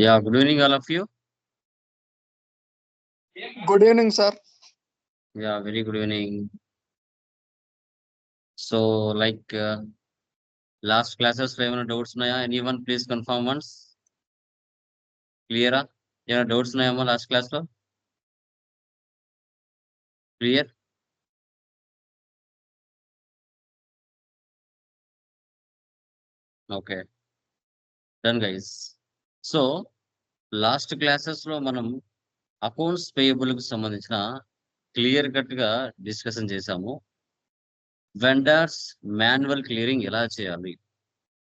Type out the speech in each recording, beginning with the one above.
Yeah, good evening, all of you. Good evening, sir. Yeah, very good evening. So, like uh, last classes, we have doubts. Naya, anyone please confirm once. Clear? Yeah, doubts. Naya, last class. Lo? Clear? Okay. Done, guys. So last క్లాసెస్లో మనం accounts పేయబుల్కి సంబంధించిన clear కట్గా discussion చేశాము. Vendors manual clearing ఎలా చేయాలి?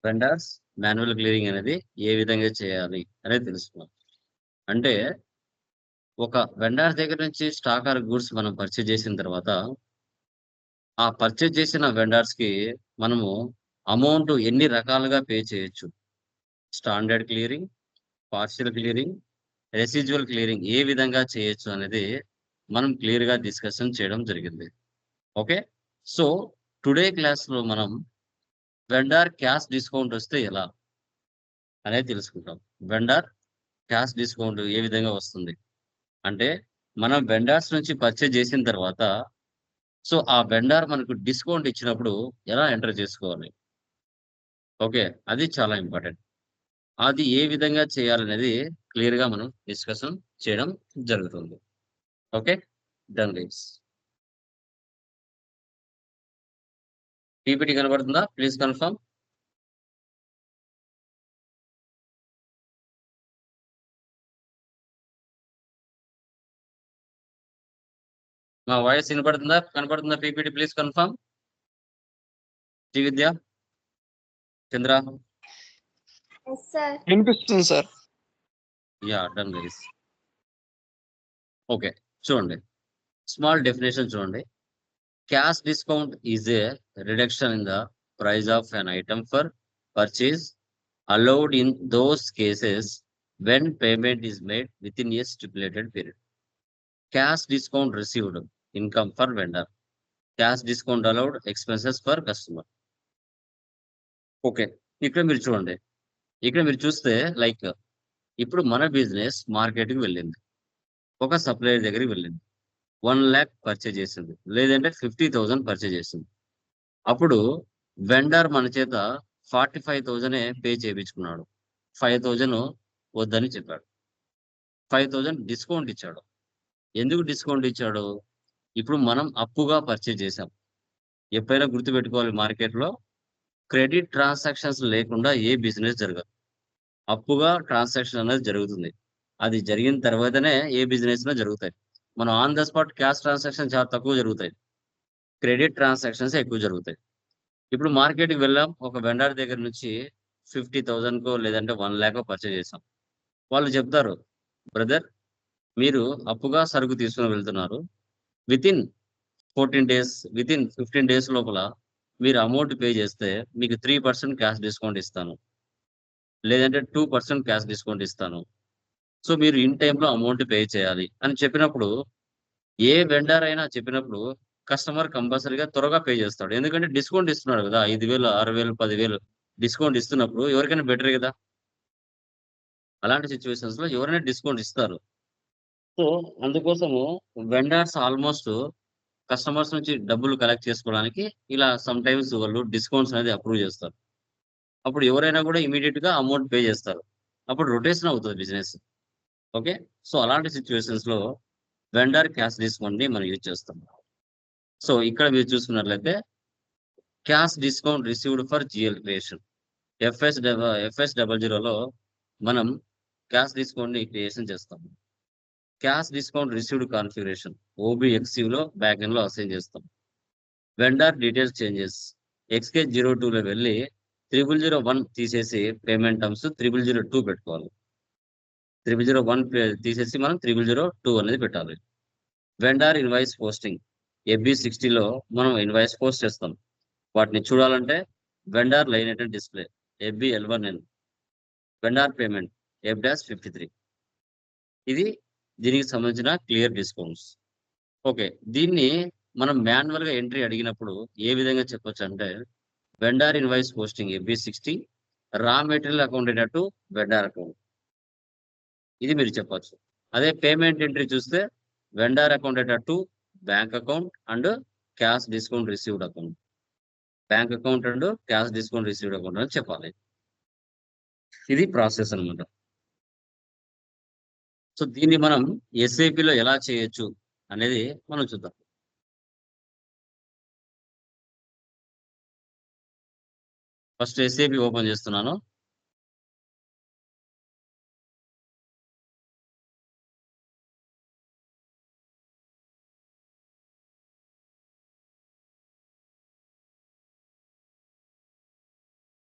Vendors manual clearing అనేది ఏ విధంగా చేయాలి అనేది తెలుసుకున్నాం. అంటే ఒక వెండర్ దగ్గర నుంచి స్టాక్ ఆర్ గూడ్స్ మనం పర్చేజ్ చేసిన తర్వాత ఆ పర్చేజ్ చేసిన వెండర్స్కి మనము అమౌంట్ ఎన్ని రకాలుగా పే చేయొచ్చు? Standard clearing partial clearing residual clearing ఏ విధంగా చేయొచ్చు అనేది మనం క్లియర్గా డిస్కషన్ చేయడం జరిగింది. ఓకే? సో టుడే క్లాస్లో మనం వెండార్ క్యాష్ డిస్కౌంట్ వస్తే ఎలా అనేది తెలుసుకుంటాం. వెండార్ క్యాష్ డిస్కౌంట్ ఏ విధంగా వస్తుంది? అంటే మనం వెండార్స్ నుంచి పర్చేజ్ చేసిన తర్వాత సో ఆ వెండార్ మనకు డిస్కౌంట్ ఇచ్చినప్పుడు ఎలా ఎంటర్ చేసుకోవాలి? ఓకే? అది చాలా ఇంపార్టెంట్ అది ఏ విధంగా చేయాలనేది క్లియర్గా మనం డిస్కషన్ చేయడం జరుగుతుంది. ఓకే? డన్ గైస్ పీపీటీ కనబడుతుందా? Please confirm. మా వాయిస్ వినపడుతుందా? కనపడుతుందా PPT? Please confirm. Sri Vidya Chandra. వినిపిస్తుంది sir. Yeah done guys. Okay చూడండి. స్మాల్ డెఫినేషన్ చూడండి. Cash discount is a reduction in the price of an item for purchase allowed in those cases when payment is made within a stipulated period. Cash discount received income for vendor. Cash discount allowed expenses for customer. Okay ఇక్కడ మీరు చూడండి. ఇక్కడ మీరు చూస్తే like ఇప్పుడు మన business మార్కెట్కి వెళ్ళింది. ఒక సప్లయర్ దగ్గరికి వెళ్ళింది. వన్ ల్యాక్ పర్చేజ్ చేసింది. లేదంటే ఫిఫ్టీ థౌజండ్ పర్చేజ్ చేసింది. అప్పుడు వెండర్ మన చేత ఫార్టీ ఫైవ్ థౌజండే పే చేయించుకున్నాడు. ఫైవ్ థౌజండ్ వద్దని చెప్పాడు. ఫైవ్ థౌజండ్ డిస్కౌంట్ ఇచ్చాడు. ఎందుకు డిస్కౌంట్ ఇచ్చాడు? ఇప్పుడు మనం అప్పుగా పర్చేజ్ చేసాం ఎప్పుడైనా గుర్తుపెట్టుకోవాలి మార్కెట్లో క్రెడిట్ ట్రాన్సాక్షన్స్ లేకుండా ఏ బిజినెస్ జరగదు. అప్పుగా ట్రాన్సాక్షన్ అనేది జరుగుతుంది. అది జరిగిన తర్వాతనే ఏ బిజినెస్లో జరుగుతాయి. మనం on the spot cash transaction చాలా తక్కువ జరుగుతాయి. క్రెడిట్ ట్రాన్సాక్షన్స్ ఎక్కువ జరుగుతాయి. ఇప్పుడు మార్కెట్కి వెళ్ళాం. ఒక వెండర్ దగ్గర నుంచి ఫిఫ్టీ థౌజండ్కో లేదంటే వన్ ల్యాక్ పర్చేజ్ చేసాం వాళ్ళు చెప్తారు బ్రదర్ మీరు అప్పుగా సరుకు తీసుకుని వెళ్తున్నారు. Within fourteen days within fifteen days లోపల మీరు అమౌంట్ పే చేస్తే మీకు త్రీ పర్సెంట్ క్యాష్ డిస్కౌంట్ ఇస్తాను. లేదంటే టూ పర్సెంట్ క్యాష్ డిస్కౌంట్ ఇస్తాను. సో మీరు ఇన్ టైంలో అమౌంట్ పే చేయాలి అని చెప్పినప్పుడు ఏ వెండర్ అయినా చెప్పినప్పుడు కస్టమర్ కంపల్సరీగా త్వరగా పే చేస్తాడు. ఎందుకంటే డిస్కౌంట్ ఇస్తున్నాడు కదా ఐదు వేలు ఆరు వేలు పదివేలు డిస్కౌంట్ ఇస్తున్నప్పుడు ఎవరికైనా బెటర్ కదా. అలాంటి సిచ్యువేషన్స్లో ఎవరైనా డిస్కౌంట్ ఇస్తారు. సో అందుకోసము వెండర్స్ ఆల్మోస్ట్ కస్టమర్స్ నుంచి డబ్బులు కలెక్ట్ చేసుకోవడానికి ఇలా సమ్ టైమ్స్ వాళ్ళు డిస్కౌంట్స్ అనేది అప్రూవ్ చేస్తారు. అప్పుడు ఎవరైనా కూడా ఇమీడియట్గా అమౌంట్ పే చేస్తారు. అప్పుడు రొటేషన్ అవుతుంది బిజినెస్ ఓకే సో అలాంటి సిచ్యువేషన్స్లో వెండర్ క్యాష్ డిస్కౌంట్ని మనం యూజ్ చేస్తాం. సో ఇక్కడ మీరు చూసుకున్నట్లయితే cash discount received for GL creation FS FS double జీరోలో మనం క్యాష్ డిస్కౌంట్ని క్రియేషన్ చేస్తాం. క్యాష్ డిస్కౌంట్ రిసీవ్డ్ కాన్ఫిగరేషన్ ఓబిఎక్సివ్లో బ్యాక్ ఎండ్లో అసైన్ చేస్తాం. Vendor details changes. XK zero లో వెళ్ళి త్రిబుల్ జీరో వన్ తీసేసి payment terms triple zero two పెట్టుకోవాలి. త్రిబుల్ జీరో వన్ తీసేసి మనం త్రిబుల్ జీరో టూ అనేది పెట్టాలి. Vendor invoice posting. ఎఫ్బి సిక్స్టీలో మనం ఇన్వాయిస్ పోస్ట్ చేస్తాం. వాటిని చూడాలంటే వెండర్ లైన్ అయితే display FB L one N vendor payment F dash fifty three. ఇది దీనికి సంబంధించిన క్లియర్ డిస్కౌంట్స్. ఓకే దీన్ని మనం మాన్యువల్గా ఎంట్రీ అడిగినప్పుడు ఏ విధంగా చెప్పొచ్చు అంటే vendor invoice posting AB sixty raw material account అయినట్టు వెండార్ అకౌంట్ ఇది మీరు చెప్పచ్చు. అదే పేమెంట్ ఎంట్రీ చూస్తే vendor account at bank account and cash discount received account bank account and cash discount received account అని చెప్పాలి. ఇది ప్రాసెస్ అనమాట సో దీన్ని మనం ఎస్ఏపిలో లో ఎలా చేయొచ్చు అనేది మనం చూద్దాం. ఫస్ట్ ఎస్ఏపి ఓపెన్ చేస్తున్నాను.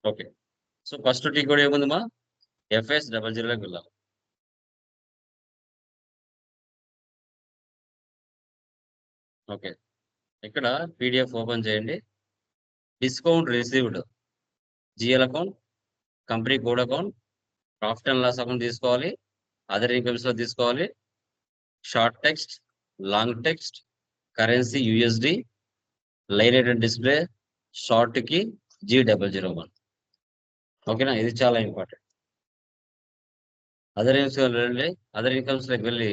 ఓకే. సో ఫస్ట్ టీ కూడా ఏముంది మా? ఎఫ్ఎస్ డబల్ జీరోలోకి వెళ్ళాలి. ఓకే. ఇక్కడ పీడిఎఫ్ ఓపెన్ చేయండి. Discount received. GL account company code account profit and loss account తీసుకోవాలి. అదర్ ఇన్కమ్స్లో తీసుకోవాలి. Short text long text currency USD line and display షార్ట్కి G double zero one. ఓకేనా? ఇది చాలా ఇంపార్టెంట్. అదర్ ఇన్కమ్స్ వెళ్ళి other ఇన్కమ్స్లోకి వెళ్ళి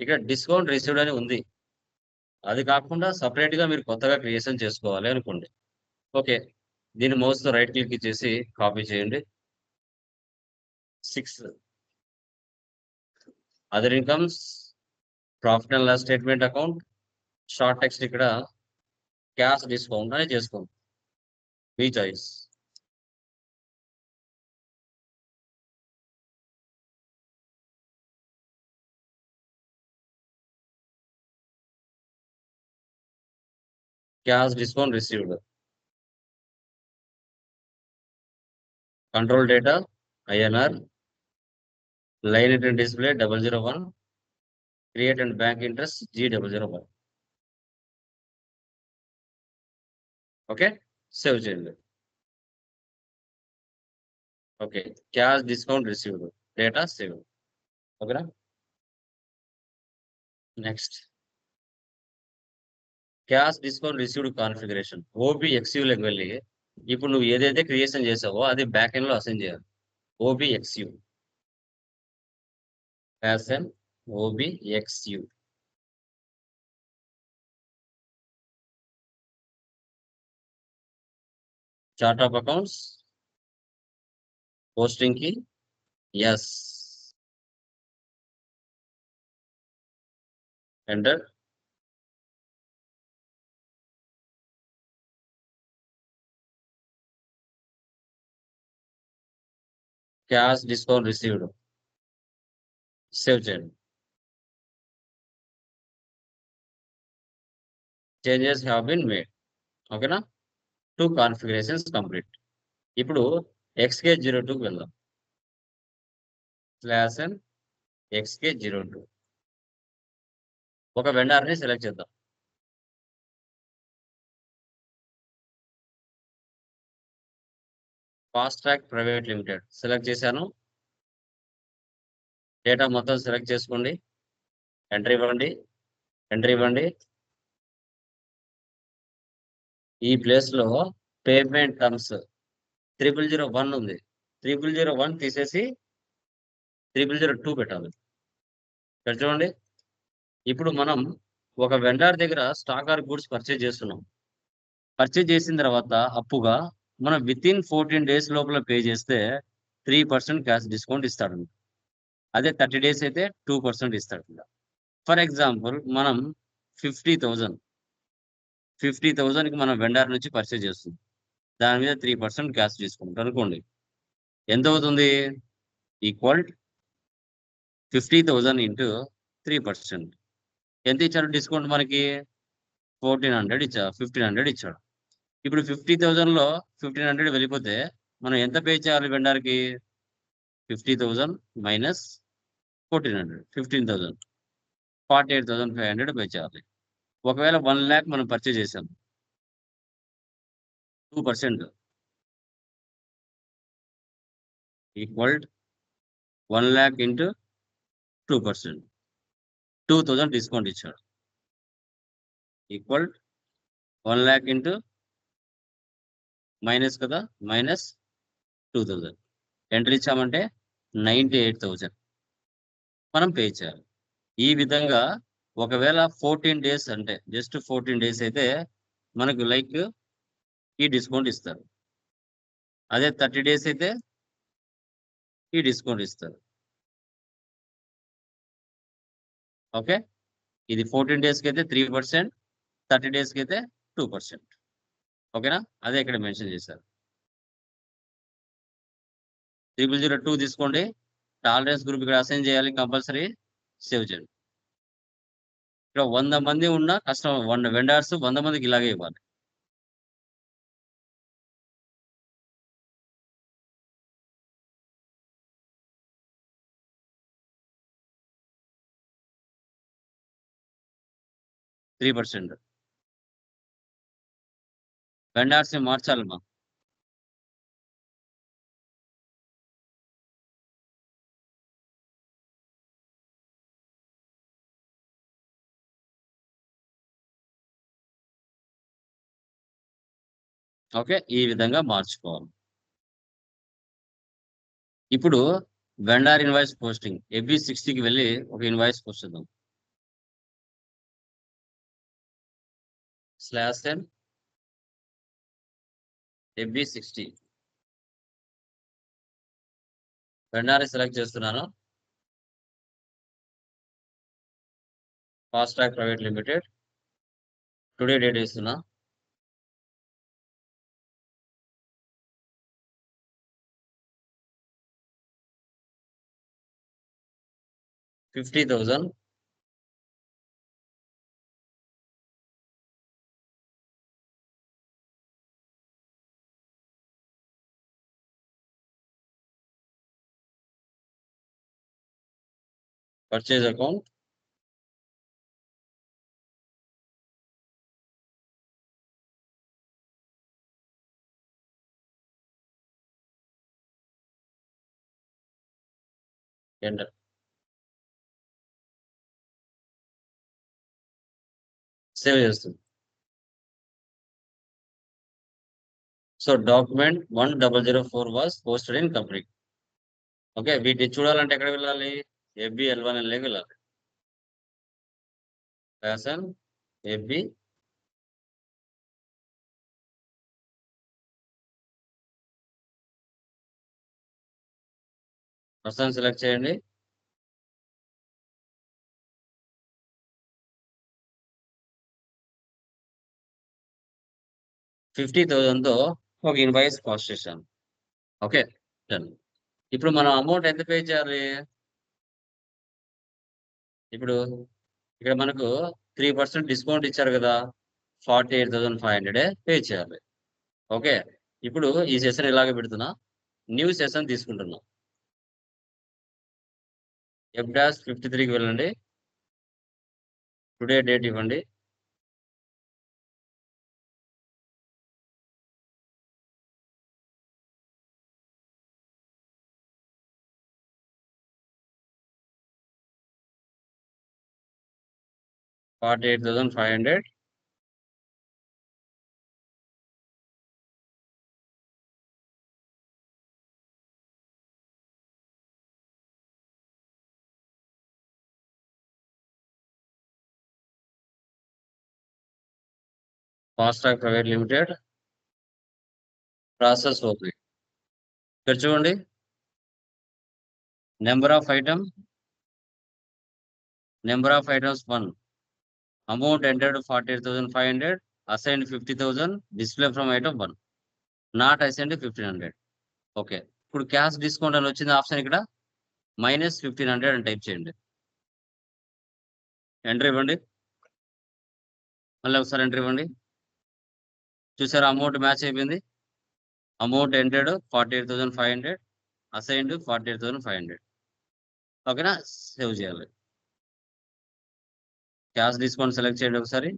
ఇక్కడ డిస్కౌంట్ రిసీవ్డ్ అని ఉంది. అది కాకుండా సపరేట్గా మీరు కొత్తగా క్రియేషన్ చేసుకోవాలి అనుకోండి. ఓకే దీన్ని మౌస్తో రైట్ క్లిక్ చేసి కాపీ చేయండి. Six other incomes profit and loss statement account short text ఇక్కడ. క్యాష్ డిస్కౌంట్ అనేది చేసుకోండి. మీ choice cash discount received control data INR line and display double zero one create and bank interest G double zero one okay save చేయండి okay cash discount received data save ఓకేనా next cash discount received configuration OB ఎక్స్యూలోకి వెళ్ళి ఇప్పుడు నువ్వు ఏదైతే creation చేసావో అది back ఎండ్లో assign చేయాలి. OB XU యాసన్ OB XU chart of accounts పోస్టింగ్కి S enter cash discount received. Save చేయండి. చేంజెస్ హ్యావ్ బిన్ మేడ్ ఓకేనా టూ కాన్ఫిగరేషన్స్ కంప్లీట్ ఇప్పుడు ఎక్స్కే జీరో టూకి వెళ్దాం. Slash and XK zero two ఒక వెండార్ని సెలెక్ట్ చేద్దాం. Fast track private limited select చేశాను. Data మొత్తం సెలెక్ట్ చేసుకోండి. ఎంట్రీ ఇవ్వండి. ఎంట్రీ ఇవ్వండి. ఈ ప్లేస్లో payment terms triple zero one ఉంది. త్రిపుల్ జీరో వన్ తీసేసి త్రిపుల్ జీరో టూ పెట్టాలి. ఇక్కడ చూడండి. ఇప్పుడు మనం ఒక వెండార్ దగ్గర స్టాక్ ఆర్ గూడ్స్ పర్చేజ్ చేస్తున్నాం. పర్చేజ్ చేసిన తర్వాత అప్పుగా మనం విత్ ఇన్ ఫోర్టీన్ డేస్ లోపల పే చేస్తే త్రీ పర్సెంట్ క్యాష్ డిస్కౌంట్ ఇస్తాడంట అదే థర్టీ డేస్ అయితే టూ పర్సెంట్ ఇస్తాడంట ఫర్ ఎగ్జాంపుల్ మనం ఫిఫ్టీ థౌజండ్ ఫిఫ్టీ థౌజండ్కి మనం వెండర్ నుంచి పర్చేజ్ చేస్తుంది దాని మీద త్రీ పర్సెంట్ క్యాష్ డిస్కౌంట్ అనుకోండి. ఎంత అవుతుంది? Equal fifty thousand into three percent ఎంత ఇచ్చాడు డిస్కౌంట్ మనకి? ఫోర్టీన్ హండ్రెడ్ ఇచ్చాడు ఫిఫ్టీన్ హండ్రెడ్ ఇచ్చాడు. ఇప్పుడు ఫిఫ్టీ థౌజండ్లో ఫిఫ్టీన్ హండ్రెడ్ వెళ్ళిపోతే మనం ఎంత పే చేయాలి వెండర్కి fifty thousand minus fourteen hundred fifteen thousand forty eight thousand five hundred pay చేయాలి. ఒకవేళ వన్ ల్యాక్ మనం పర్చేజ్ చేసాం two percent equal one lakh into two percent two thousand discount ఇచ్చాడు. Equal one lakh into minus కదా? Minus two thousand entry ఇచ్చామంటే ninety eight thousand మనం pay చేయాలి. ఈ విధంగా ఒకవేళ ఫోర్టీన్ డేస్ అంటే జస్ట్ ఫోర్టీన్ డేస్ అయితే మనకు లైక్ ఈ డిస్కౌంట్ ఇస్తారు. అదే థర్టీ డేస్ అయితే ఈ డిస్కౌంట్ ఇస్తారు. ఓకే? ఇది ఫోర్టీన్ డేస్కి అయితే త్రీ పర్సెంట్ థర్టీ డేస్కి అయితే టూ పర్సెంట్ ఓకేనా? అదే ఇక్కడ మెన్షన్ చేశారు. త్రిబుల్ జీరో టూ తీసుకోండి. టాలరెన్స్ గ్రూప్ ఇక్కడ అసైన్ చేయాలి కంపల్సరీ సేవ్ చేయండి. ఇక్కడ వంద మంది ఉన్న కస్టమర్ వన్ వెండర్స్ వంద మందికి ఇలాగే ఇవ్వాలి. త్రీ పర్సెంట్ వెండర్స్ మార్చాలమ్మా ఓకే ఈ విధంగా మార్చుకోవాలి. ఇప్పుడు వెండార్ ఇన్వాయిస్ పోస్టింగ్. ఎవ్రీ సిక్స్టీకి వెళ్ళి ఒక ఇన్వాయిస్ పోస్ట్ చేద్దాం. Slash N every sixty vendor select చేస్తున్నాను. Fast track private limited today date ఇస్తున్నా fifty thousand purchase account enter save చేస్తుంది so document one double zero four was posted in complete okay వీటిని చూడాలంటే ఎక్కడ వెళ్ళాలి FB L one ఎల్ఏకి వెళ్ళాలి. ఫ్యాషన్ ఎఫ్బి పర్సన్ సెలెక్ట్ చేయండి. ఫిఫ్టీ థౌజండ్తో ఒక ఇన్వాయిస్ పాస్ ఓకే డన్. ఇప్పుడు మనం అమౌంట్ ఎంత పే చేయాలి? ఇప్పుడు ఇక్కడ మనకు త్రీ పర్సెంట్ డిస్కౌంట్ ఇచ్చారు కదా forty eight thousand five hundred pay చేయాలి. ఓకే ఇప్పుడు ఈ సెషన్ ఇలాగే పెడుతున్నా? న్యూ సెషన్ తీసుకుంటున్నా. ఎఫ్ డాష్ ఫిఫ్టీ త్రీకి వెళ్ళండి. టుడే డేట్ ఇవ్వండి. Forty eight thousand five hundred fast track private limited process open ఇక్కడ చూడండి. Number of item number of items one amount entered forty eight thousand five hundred assigned fifty thousand display from item one not assigned fifteen hundred okay ఇప్పుడు cash discount అని వచ్చింది option ఇక్కడ. Minus fifteen hundred అని type చేయండి. Entry ఇవ్వండి. మళ్ళీ ఒకసారి entry ఇవ్వండి. చూసారా అమౌంట్ మ్యాచ్ అయిపోయింది. Amount entered forty eight thousand five hundred assigned forty eight thousand five hundred ఓకేనా సేవ్ చేయాలి. క్యాష్ డిస్కౌంట్ సెలెక్ట్ చేయండి ఒకసారి.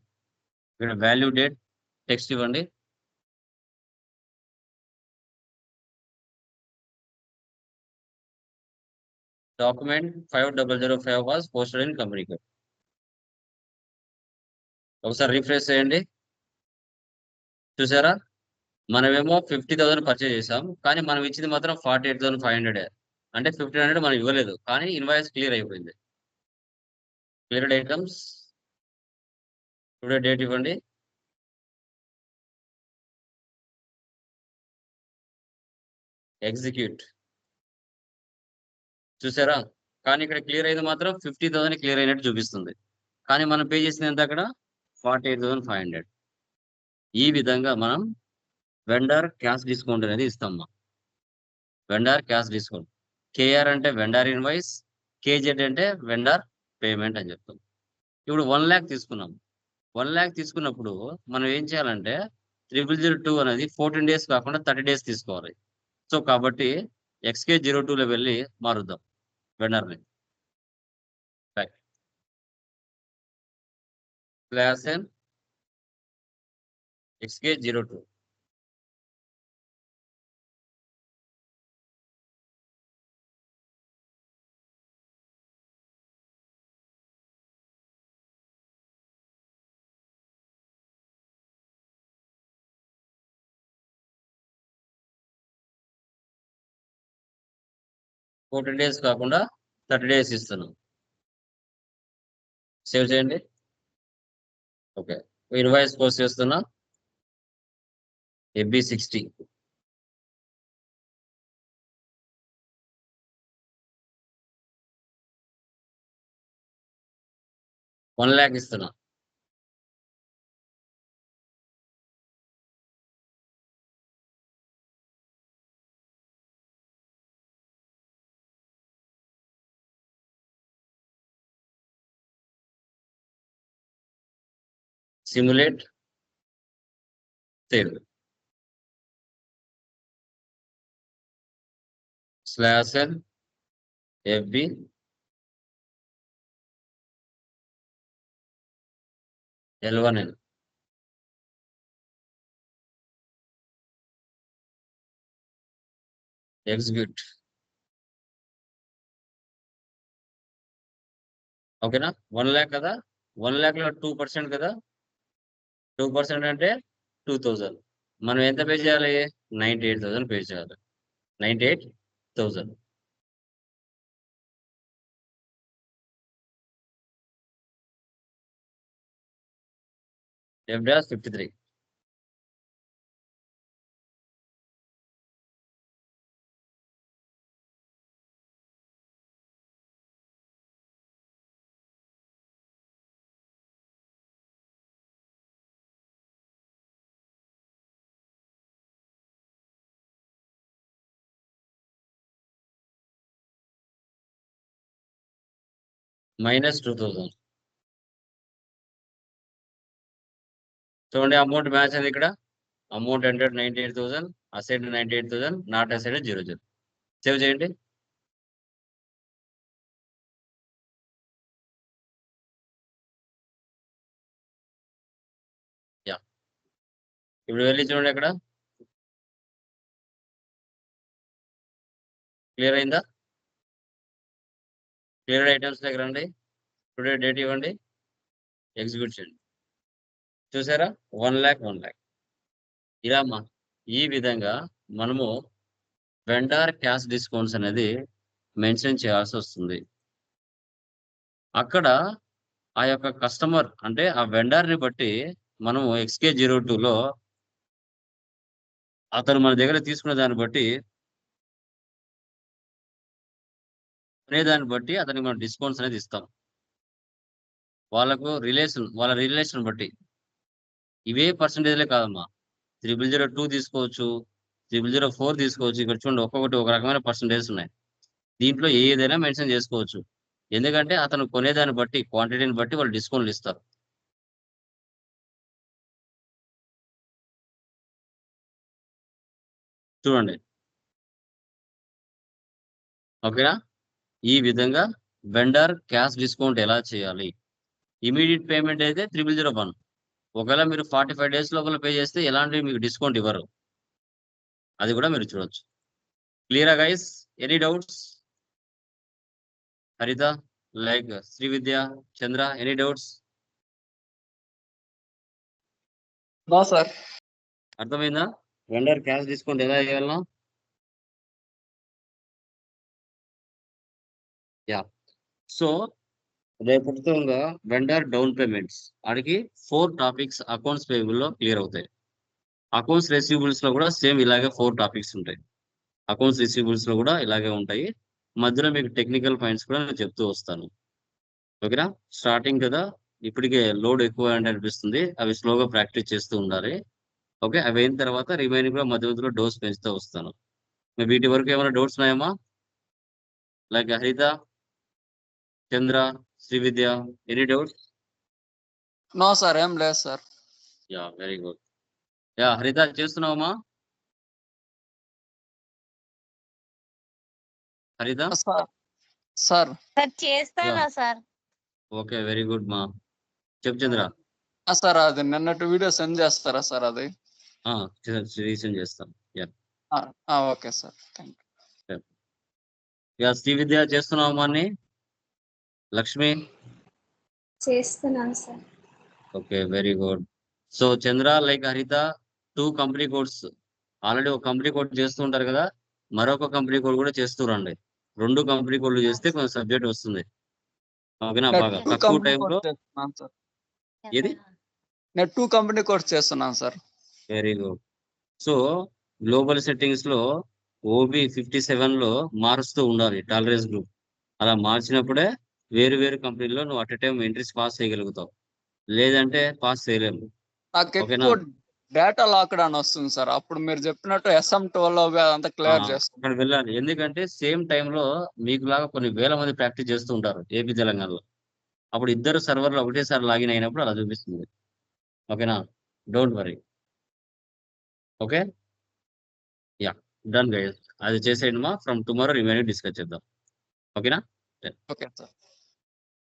ఇక్కడ వాల్యూ డేట్ టెక్స్ట్ ఇవ్వండి. Document five double zero five was posted in communicate ఒకసారి refresh చేయండి. చూసారా? మనమేమో ఫిఫ్టీ థౌసండ్ పర్చేజ్ చేసాం కానీ మనం ఇచ్చింది మాత్రం forty eight thousand five hundred. అంటే ఫిఫ్టీన్ హండ్రెడ్ మనం ఇవ్వలేదు. కానీ ఇన్వాయిస్ క్లియర్ అయిపోయింది. క్లియర్డ్ ఐటమ్స్ టుడే డేట్ ఇవ్వండి. ఎగ్జిక్యూట్. చూసారా? కానీ ఇక్కడ క్లియర్ అయింది మాత్రం ఫిఫ్టీ థౌసండ్ క్లియర్ అయినట్టు చూపిస్తుంది. కానీ మనం పే చేసింది ఎంత అక్కడ? Forty eight thousand five hundred. ఈ విధంగా మనం వెండర్ క్యాష్ డిస్కౌంట్ అనేది ఇస్తాం వెండర్ క్యాష్ డిస్కౌంట్. కేఆర్ అంటే వెండర్ ఇన్వాయిస్ కేజెడ్ అంటే వెండర్ పేమెంట్ అని చెప్తాం. ఇప్పుడు వన్ ల్యాక్ తీసుకున్నాం. వన్ ల్యాక్ తీసుకున్నప్పుడు మనం ఏం చేయాలంటే త్రిబుల్ జీరో టూ అనేది ఫోర్టీన్ డేస్ కాకుండా థర్టీ డేస్ తీసుకోవాలి. సో కాబట్టి ఎక్స్కే జీరో టూలో వెళ్ళి మారుద్దాం. వెండర్ని క్లాస్ ఎన్ X K zero two fourteen days కాకుండా థర్టీ డేస్ ఇస్తున్నాం. సేవ్ చేయండి. ఓకే. ఇన్వాయిస్ పోస్ట్ చేస్తున్నా. ఎబ్బి సిక్స్టీ వన్ ల్యాక్ ఇస్తున్నా. Simulate save slash n fb l1n execute ఓకేనా వన్ ల్యాక్ కదా వన్ ల్యాక్లో టూ పర్సెంట్ కదా టూ పర్సెంట్ అంటే టూ థౌజండ్ మనం ఎంత పే చేయాలి? నైంటీ ఎయిట్ థౌసండ్ పే చేయాలి. Ninety eight thousand. F dash fifty three minus two thousand చూడండి అమౌంట్ మ్యాచ్ అయింది ఇక్కడ. Amount enter ninety eight thousand aside ninety eight thousand not aside zero zero save చేయండి. Yeah ఇప్పుడు వెళ్ళి చూడండి అక్కడ clear అయిందా? క్లియర్ ఐటమ్స్ దగ్గర రండి టుడే డేట్ ఇవ్వండి ఎగ్జిక్యూట్ చేయండి. చూసారా? వన్ ల్యాక్ వన్ ల్యాక్ ఇలా మా ఈ విధంగా మనము వెండార్ క్యాష్ డిస్కౌంట్స్ అనేది మెన్షన్ చేయాల్సి వస్తుంది. అక్కడ ఆ యొక్క కస్టమర్ అంటే ఆ వెండార్ని బట్టి మనము ఎక్స్కే జీరో టూలో అతను మన దగ్గర తీసుకున్న దాన్ని బట్టి కొనేదాన్ని బట్టి అతనికి మనం డిస్కౌంట్స్ అనేది ఇస్తాం. వాళ్ళకు రిలేషన్ వాళ్ళ రిలేషన్ బట్టి. ఇవే పర్సంటేజ్లే కాదమ్మా. త్రిబుల్ జీరో టూ తీసుకోవచ్చు త్రిబుల్ జీరో ఫోర్ తీసుకోవచ్చు ఇక్కడ చూడండి ఒక్కొక్కటి ఒక రకమైన పర్సంటేజ్ ఉన్నాయి. దీంట్లో ఏదైనా మెన్షన్ చేసుకోవచ్చు. ఎందుకంటే అతను కొనేదాన్ని బట్టి క్వాంటిటీని బట్టి వాళ్ళు డిస్కౌంట్లు ఇస్తారు. చూడండి. ఓకేనా? ఈ విధంగా వెండర్ క్యాష్ డిస్కౌంట్ ఎలా చేయాలి? ఇమీడియట్ పేమెంట్ అయితే త్రిబుల్ జీరో వన్ ఒకవేళ మీరు ఫార్టీ ఫైవ్ డేస్ లోపల పే చేస్తే ఎలాంటి మీకు డిస్కౌంట్ ఇవ్వరు. అది కూడా మీరు చూడొచ్చు. క్లియరా guys any doubts Haritha like Sri Vidya Chandra any doubts sir అర్థమైందా? వెండర్ క్యాష్ డిస్కౌంట్ ఎలా చేయాలన్నా యా సో రేపు వెండర్ డౌన్ పేమెంట్స్ ఆడికి ఫోర్ టాపిక్స్ అకౌంట్స్ పేబుల్లో క్లియర్ అవుతాయి. అకౌంట్స్ రిసీవబుల్స్లో కూడా సేమ్ ఇలాగే ఫోర్ టాపిక్స్ ఉంటాయి. అకౌంట్స్ రిసీవబుల్స్లో కూడా ఇలాగే ఉంటాయి. మధ్యలో మీకు టెక్నికల్ పాయింట్స్ కూడా నేను చెప్తూ వస్తాను. ఓకేనా? స్టార్టింగ్ కదా ఇప్పటికే లోడ్ ఎక్కువ అంటే అనిపిస్తుంది. అవి స్లోగా ప్రాక్టీస్ చేస్తూ ఉండాలి. ఓకే? అవి అయిన తర్వాత రిమైనింగ్ కూడా మధ్య మధ్యలో డోస్ పెంచుతూ వస్తాను. మరి వీటి వరకు ఏమైనా డౌట్స్ ఉన్నాయమ్మా? Like Haritha? Chandra Srividya any doubts no sir ఏం లేదు sir yeah very good yeah Haritha చేస్తున్నావమ్మా? Haritha? Sir sir sir చేస్తానా సార్ ఓకే వెరీ గుడ్ మా చెప్పు చంద్ర. ఆ, సార్ అది నిన్నటి వీడియో సెండ్ చేస్తారా సార్ అది? రీసెండ్ చేస్తాం. Yeah okay sir thank you Srividya చేస్తున్నావమ్మా అన్ని లక్ష్మి? చేస్తున్నాను sir. Okay very good. So Chandra like Haritha two company codes. Already ఒక కంపెనీ కోడ్ చేస్తూ ఉంటారు కదా మరొక కంపెనీ కోడ్ కూడా చేస్తూ రండి. రెండు కంపెనీ కోడ్లు చేస్తే కొంచెం సబ్జెక్ట్ వస్తుంది. ఓకేనా? బాగా. టూ తక్కువ కంపెనీ టైంలో కోర్స్ చేస్తున్నాను సార్. ఏది? నేను టూ కంపెనీ కోర్స్ చేస్తున్నాను sir. Very good. So global సెట్టింగ్స్లో OB fifty సెవెన్లో మారుస్తూ ఉండాలి టాలరెన్స్ గ్రూప్. అలా మార్చినప్పుడే వేరు వేరు కంపెనీలో నువ్వు అట్ టైం ఎంట్రీస్ పాస్ చేయగలుగుతావు. లేదంటే పాస్ చేయలేము. నాకు డేటా లాక్డ్ అని వస్తుంది సార్. అప్పుడు మీరు చెప్పినట్టు ఎస్ఎం ట్వెల్వ్ అదంతా క్లియర్ ఆ, చేస్తాను అక్కడ వెళ్ళాలి. ఎందుకంటే సేమ్ టైంలో మీకు లాగా కొన్ని వేల మంది ప్రాక్టీస్ చేస్తూ ఉంటారు ఏపీ తెలంగాణలో. అప్పుడు ఇద్దరు సర్వర్లు ఒకటేసారి లాగిన్ అయినప్పుడు అలా చూపిస్తుంది. ఓకేనా? Don't worry. Okay? Yeah done guys. అది చేసేయండి మా. ఫ్రమ్ టుమారో రిమైనింగ్ డిస్కస్ చేద్దాం. ఓకేనా? Okay sir.